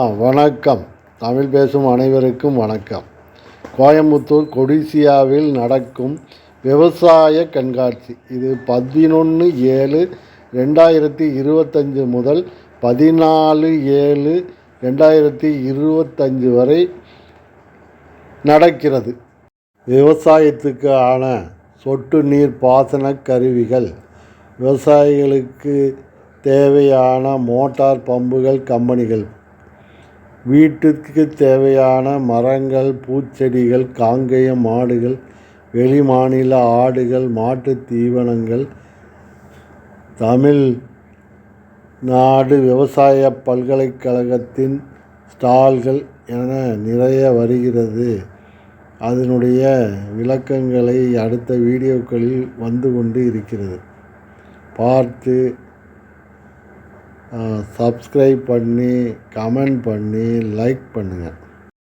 ஆ வணக்கம். தமிழ் பேசும் அனைவருக்கும் வணக்கம். கோயம்புத்தூர் கொடிசியாவில் நடக்கும் விவசாய கண்காட்சி. இது பதினொன்று ஏழு ரெண்டாயிரத்தி இருபத்தஞ்சு முதல் பதினாலு ஏழு ரெண்டாயிரத்தி இருபத்தஞ்சு வரை நடக்கிறது. விவசாயத்துக்கான சொட்டு நீர் பாசன கருவிகள். விவசாயிகளுக்கு தேவையான மோட்டார் பம்புகள் கம்பெனிகள். வீட்டுக்கு தேவையான மரங்கள் பூச்செடிகள் காங்கேய மாடுகள் வெளிமாநில ஆடுகள் மாட்டுத் தீவனங்கள் தமிழ் நாடு விவசாய பல்கலைக்கழகத்தின் ஸ்டால்கள் என நிறைய வருகிறது. அதனுடைய விளக்கங்களை அடுத்த வீடியோக்களில் வந்து கொண்டு இருக்கிறது. பார்த்து சப்ஸ்கிரைப் பண்ணி கமெண்ட் பண்ணி லைக் பண்ணுங்கள்